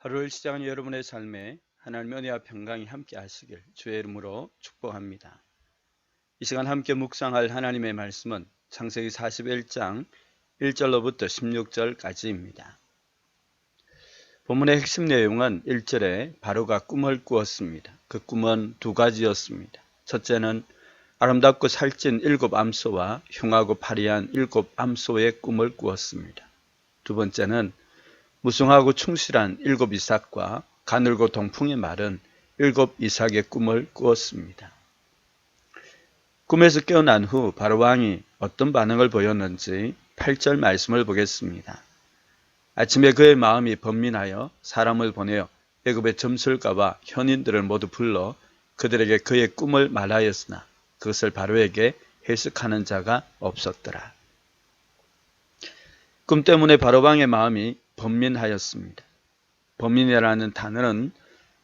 하루를 시작하는 여러분의 삶에 하나님의 은혜와 평강이 함께 하시길 주의 이름으로 축복합니다. 이 시간 함께 묵상할 하나님의 말씀은 창세기 41장 1절로부터 16절까지입니다. 본문의 핵심 내용은 1절에 바로가 꿈을 꾸었습니다. 그 꿈은 두 가지였습니다. 첫째는 아름답고 살찐 일곱 암소와 흉하고 파리한 일곱 암소의 꿈을 꾸었습니다. 두 번째는 무성하고 충실한 일곱 이삭과 가늘고 동풍이 마른 일곱 이삭의 꿈을 꾸었습니다. 꿈에서 깨어난 후 바로 왕이 어떤 반응을 보였는지 8절 말씀을 보겠습니다. 아침에 그의 마음이 번민하여 사람을 보내어 애굽의 점술가와 현인들을 모두 불러 그들에게 그의 꿈을 말하였으나 그것을 바로에게 해석하는 자가 없었더라. 꿈 때문에 바로왕의 마음이 번민하였습니다. 번민이라는 단어는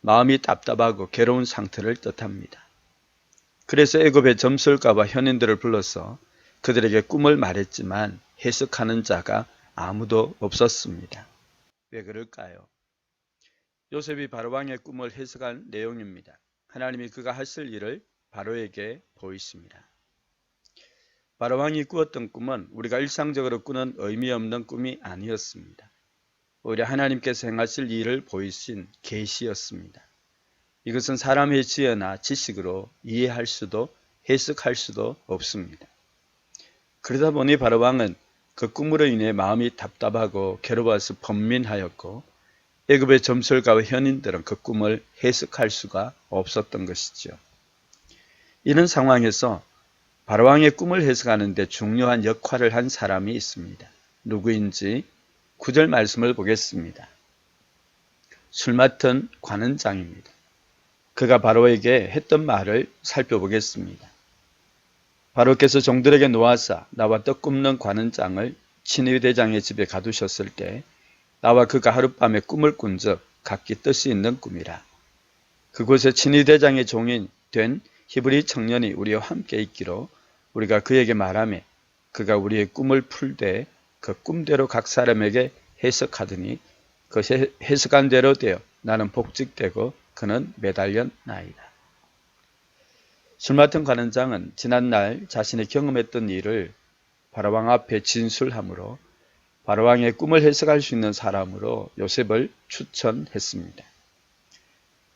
마음이 답답하고 괴로운 상태를 뜻합니다. 그래서 애굽의 점술가와 현인들을 불러서 그들에게 꿈을 말했지만 해석하는 자가 아무도 없었습니다. 왜 그럴까요? 요셉이 바로왕의 꿈을 해석한 내용입니다. 하나님이 그가 하실 일을 바로에게 보이십니다. 바로왕이 꾸었던 꿈은 우리가 일상적으로 꾸는 의미 없는 꿈이 아니었습니다. 오히려 하나님께서 행하실 일을 보이신 계시였습니다. 이것은 사람의 지혜나 지식으로 이해할 수도 해석할 수도 없습니다. 그러다 보니 바로 왕은 그 꿈으로 인해 마음이 답답하고 괴로워서 번민하였고 애굽의 점술가와 현인들은 그 꿈을 해석할 수가 없었던 것이죠. 이런 상황에서 바로왕의 꿈을 해석하는데 중요한 역할을 한 사람이 있습니다. 누구인지 구절 말씀을 보겠습니다. 술 맡은 관원장입니다. 그가 바로에게 했던 말을 살펴보겠습니다. 바로께서 종들에게 놓아사 나와 떡 굽는 관원장을 친위 대장의 집에 가두셨을 때 나와 그가 하룻밤에 꿈을 꾼적 각기 뜻이 있는 꿈이라. 그곳에 친위 대장의 종인 된 히브리 청년이 우리와 함께 있기로 우리가 그에게 말하며 그가 우리의 꿈을 풀되 그 꿈대로 각 사람에게 해석하더니 그 해석한 대로 되어 나는 복직되고 그는 매달렸나이다. 술 맡은 관원장은 지난날 자신이 경험했던 일을 바로왕 앞에 진술함으로 바로왕의 꿈을 해석할 수 있는 사람으로 요셉을 추천했습니다.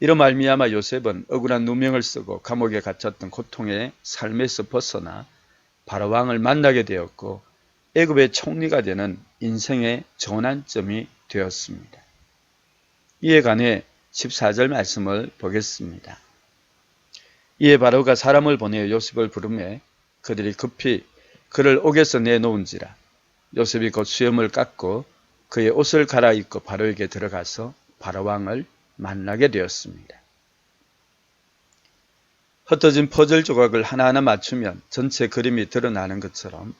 이로 말미암아 요셉은 억울한 누명을 쓰고 감옥에 갇혔던 고통의 삶에서 벗어나 바로왕을 만나게 되었고 애굽의 총리가 되는 인생의 전환점이 되었습니다. 이에 관해 14절 말씀을 보겠습니다. 이에 바로가 사람을 보내어 요셉을 부르매 그들이 급히 그를 옥에서 내놓은지라 요셉이 곧 수염을 깎고 그의 옷을 갈아입고 바로에게 들어가서 바로왕을 만나게 되었습니다. 흩어진 퍼즐 조각을 하나하나 맞추면 전체 그림이 드러나는 것처럼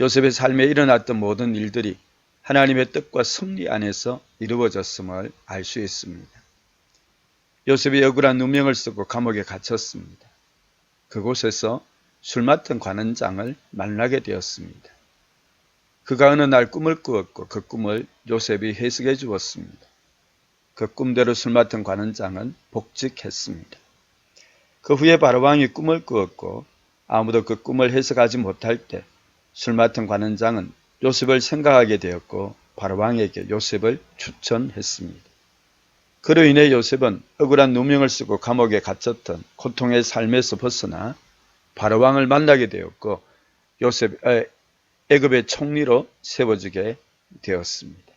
요셉의 삶에 일어났던 모든 일들이 하나님의 뜻과 섭리 안에서 이루어졌음을 알 수 있습니다. 요셉이 억울한 누명을 쓰고 감옥에 갇혔습니다. 그곳에서 술 맡은 관원장을 만나게 되었습니다. 그가 어느 날 꿈을 꾸었고 그 꿈을 요셉이 해석해 주었습니다. 그 꿈대로 술 맡은 관원장은 복직했습니다. 그 후에 바로왕이 꿈을 꾸었고 아무도 그 꿈을 해석하지 못할 때 술 맡은 관원장은 요셉을 생각하게 되었고 바로왕에게 요셉을 추천했습니다. 그로 인해 요셉은 억울한 누명을 쓰고 감옥에 갇혔던 고통의 삶에서 벗어나 바로왕을 만나게 되었고 요셉 애굽의 총리로 세워지게 되었습니다.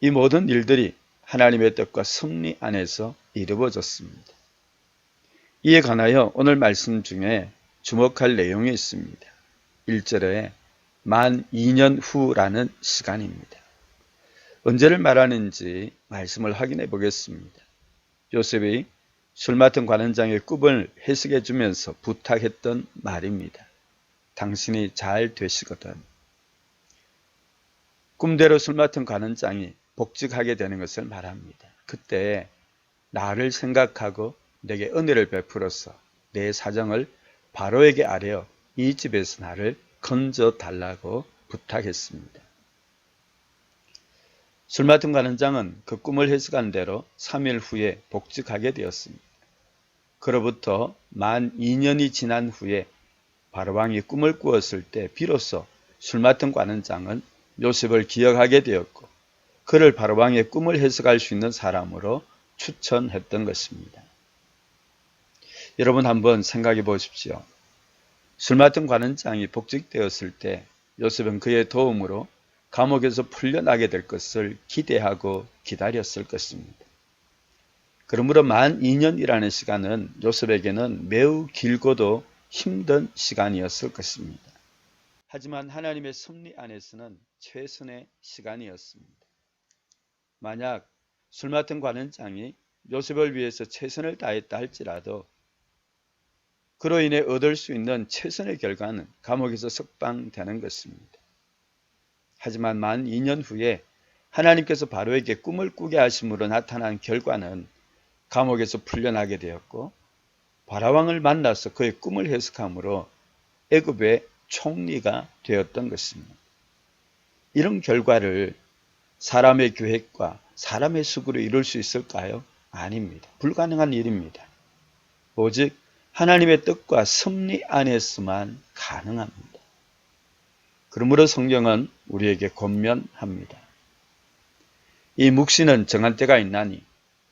이 모든 일들이 하나님의 뜻과 섭리 안에서 이루어졌습니다. 이에 관하여 오늘 말씀 중에 주목할 내용이 있습니다. 1절에 만 2년 후라는 시간입니다. 언제를 말하는지 말씀을 확인해 보겠습니다. 요셉이 술 맡은 관원장의 꿈을 해석해 주면서 부탁했던 말입니다. 당신이 잘 되시거든. 꿈대로 술 맡은 관원장이 복직하게 되는 것을 말합니다. 그때 나를 생각하고 내게 은혜를 베풀어서 내 사정을 바로에게 아뢰어 이 집에서 나를 건져 달라고 부탁했습니다. 술 맡은 관원장은 그 꿈을 해석한 대로 3일 후에 복직하게 되었습니다. 그로부터 만 2년이 지난 후에 바로왕이 꿈을 꾸었을 때 비로소 술 맡은 관원장은 요셉을 기억하게 되었고 그를 바로왕의 꿈을 해석할 수 있는 사람으로 추천했던 것입니다. 여러분 한번 생각해 보십시오. 술 맡은 관원장이 복직되었을 때 요셉은 그의 도움으로 감옥에서 풀려나게 될 것을 기대하고 기다렸을 것입니다. 그러므로 만 2년이라는 시간은 요셉에게는 매우 길고도 힘든 시간이었을 것입니다. 하지만 하나님의 섭리 안에서는 최선의 시간이었습니다. 만약 술 맡은 관원장이 요셉을 위해서 최선을 다했다 할지라도 그로 인해 얻을 수 있는 최선의 결과는 감옥에서 석방되는 것입니다. 하지만 만 2년 후에 하나님께서 바로에게 꿈을 꾸게 하심으로 나타난 결과는 감옥에서 풀려나게 되었고 바라왕을 만나서 그의 꿈을 해석함으로 애굽의 총리가 되었던 것입니다. 이런 결과를 사람의 계획과 사람의 수고로 이룰 수 있을까요? 아닙니다. 불가능한 일입니다. 오직 하나님의 뜻과 섭리 안에서만 가능합니다. 그러므로 성경은 우리에게 권면합니다. 이 묵시는 정한 때가 있나니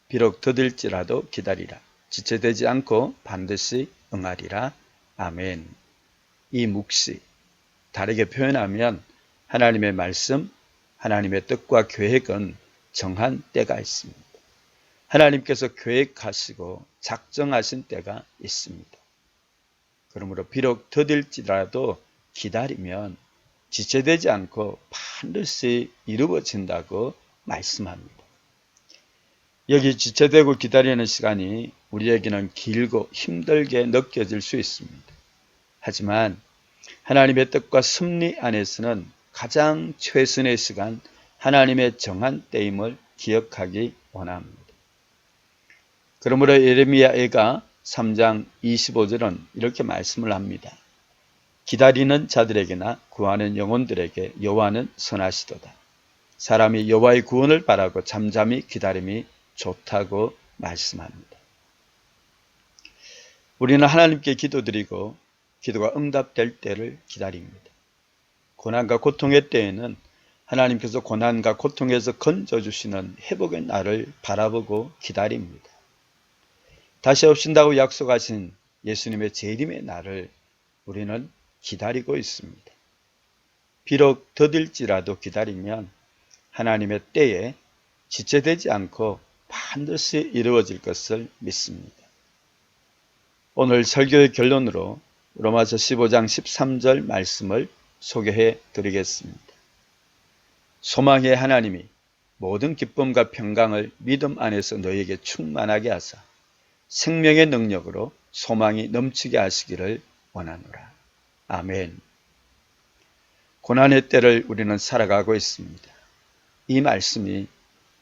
비록 더딜지라도 기다리라. 지체되지 않고 반드시 응하리라. 아멘. 이 묵시 다르게 표현하면 하나님의 말씀, 하나님의 뜻과 계획은 정한 때가 있습니다. 하나님께서 계획하시고 작정하신 때가 있습니다. 그러므로 비록 더딜지라도 기다리면 지체되지 않고 반드시 이루어진다고 말씀합니다. 여기 지체되고 기다리는 시간이 우리에게는 길고 힘들게 느껴질 수 있습니다. 하지만 하나님의 뜻과 섭리 안에서는 가장 최선의 시간, 하나님의 정한 때임을 기억하기 원합니다. 그러므로 예레미야애가 3장 25절은 이렇게 말씀을 합니다. 기다리는 자들에게나 구하는 영혼들에게 여호와는 선하시도다. 사람이 여호와의 구원을 바라고 잠잠히 기다림이 좋다고 말씀합니다. 우리는 하나님께 기도드리고 기도가 응답될 때를 기다립니다. 고난과 고통의 때에는 하나님께서 고난과 고통에서 건져주시는 회복의 날을 바라보고 기다립니다. 다시 오신다고 약속하신 예수님의 재림의 날을 우리는 기다리고 있습니다. 비록 더딜지라도 기다리면 하나님의 때에 지체되지 않고 반드시 이루어질 것을 믿습니다. 오늘 설교의 결론으로 로마서 15장 13절 말씀을 소개해 드리겠습니다. 소망의 하나님이 모든 기쁨과 평강을 믿음 안에서 너에게 충만하게 하사 생명의 능력으로 소망이 넘치게 하시기를 원하노라. 아멘. 고난의 때를 우리는 살아가고 있습니다. 이 말씀이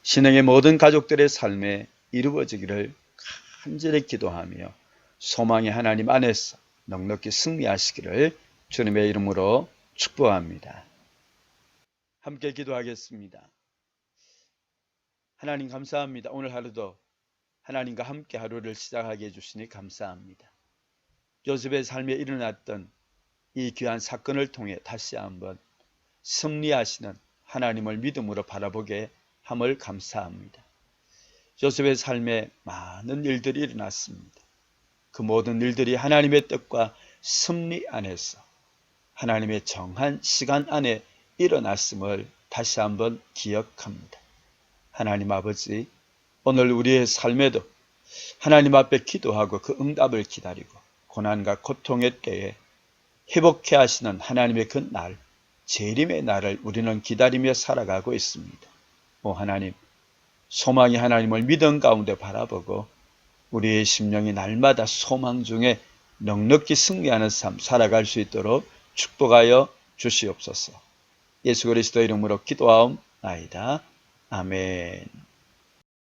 신앙의 모든 가족들의 삶에 이루어지기를 간절히 기도하며 소망의 하나님 안에서 넉넉히 승리하시기를 주님의 이름으로 축복합니다. 함께 기도하겠습니다. 하나님 감사합니다. 오늘 하루도 하나님과 함께 하루를 시작하게 해주시니 감사합니다. 요셉의 삶에 일어났던 이 귀한 사건을 통해 다시 한번 승리하시는 하나님을 믿음으로 바라보게 함을 감사합니다. 요셉의 삶에 많은 일들이 일어났습니다. 그 모든 일들이 하나님의 뜻과 승리 안에서 하나님의 정한 시간 안에 일어났음을 다시 한번 기억합니다. 하나님 아버지, 오늘 우리의 삶에도 하나님 앞에 기도하고 그 응답을 기다리고 고난과 고통의 때에 회복해 하시는 하나님의 그 날, 재림의 날을 우리는 기다리며 살아가고 있습니다. 오 하나님, 소망이 하나님을 믿음 가운데 바라보고 우리의 심령이 날마다 소망 중에 넉넉히 승리하는 삶 살아갈 수 있도록 축복하여 주시옵소서. 예수 그리스도 이름으로 기도하옵나이다. 아멘.